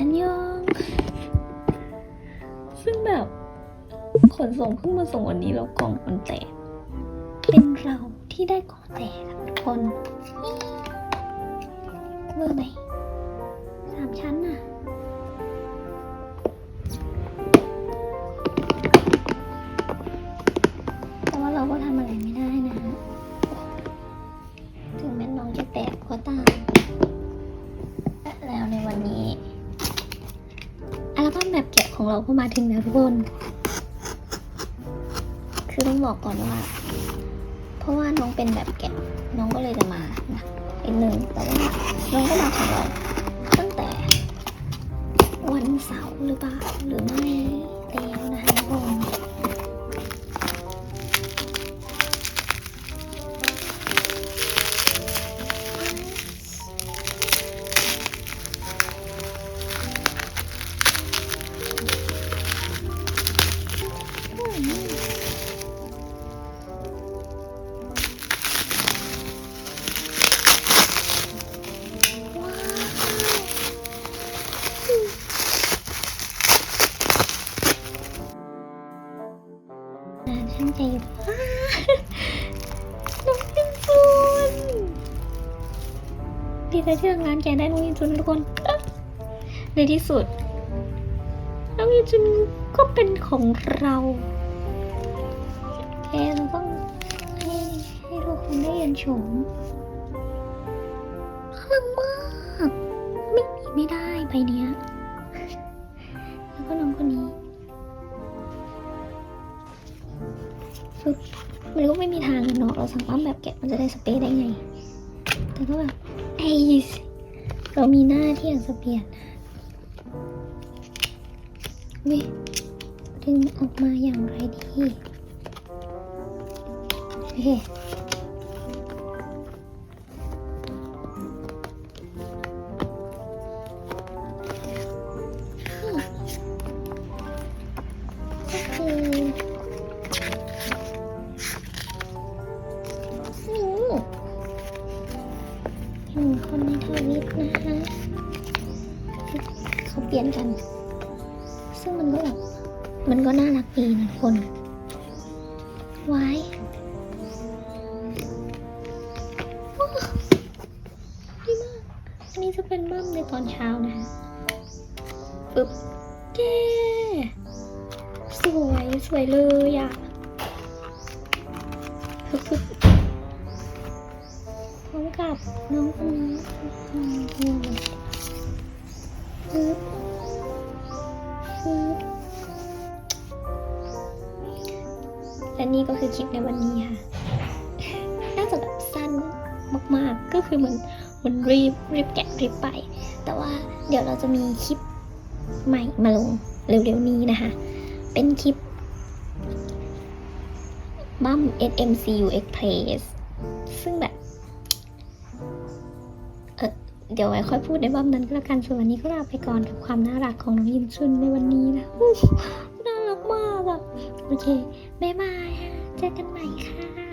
อันยอง ซึ่งแบบขนส่งเพิ่งมาส่งวันนี้แล้วกล่องมันแตก เป็นเราที่ได้กล่องแตกอะทุกคนเบอร์ไหมสามชั้นน่ะแต่ว่าเราก็ทำอะไรไม่ได้นะ ถึงแม้น้องจะแตกก็ตาม ของเราก็มาถึงแล้วทุกคน คือต้องบอกก่อนว่า เพราะว่าน้องเป็นแบบแกะ น้องก็เลยจะมานะอีกหนึ่งแต่ว่าน้องก็มาของเราตั้งแต่ วันเสาร์หรือเปล่าหรือไม่ นานช่างใจอยู่น้องยินจุนดีใจที่ทำงานแกได้น้องยินจุนทุกคนในที่สุด น้องยินจุนก็เป็นของเราแกเราต้องให้ให้ทุกคนได้เห็นชมพลังมาก ไม่มีไม่ได้ใบเนี้ยแล้วก็น้องคนนี้ ฟึบมันก็ไม่มีทางเนาะเราสั่งปั๊มแบบแกะมันจะได้สเปรย์ได้ไง แต่ก็แบบไอ้เรามีหน้าที่อยากจะเปลี่ยนนะเว้ยดึงออกมาอย่างไรดีโอเค คนในทวิตนะคะเขาเปลี่ยนกัน ซึ่งมันก็แบบมันก็น่ารักดีนะคนไว้โอ้ดีมากอันนี้จะเป็นบั้มในตอนเช้านะคะปึ๊บเย้สวยสวยเลยอะปึ๊บปึ๊บพร้อมกับน้องคน และนี่ก็คือคลิปในวันนี้ค่ะ น่าจะแบบสั้นมากๆ ก็คือเหมือนเหมันรีบรีบแกะรีบไป แต่ว่าเดี๋ยวเราจะมีคลิปใหม่มาลงเร็วๆนี้นะคะ เป็นคลิปบัม SMCU Express ซึ่งแบบ เดี๋ยวไว้ค่อยพูดในบัมนั้นก็แล้วกันส่วนวันนี้ก็ลาไปก่อนกับความน่ารักของน้องยิมชุนในวันนี้นะน่ารักมากอะโอเคบ๊ายบายค่ะเจอกันใหม่ค่ะ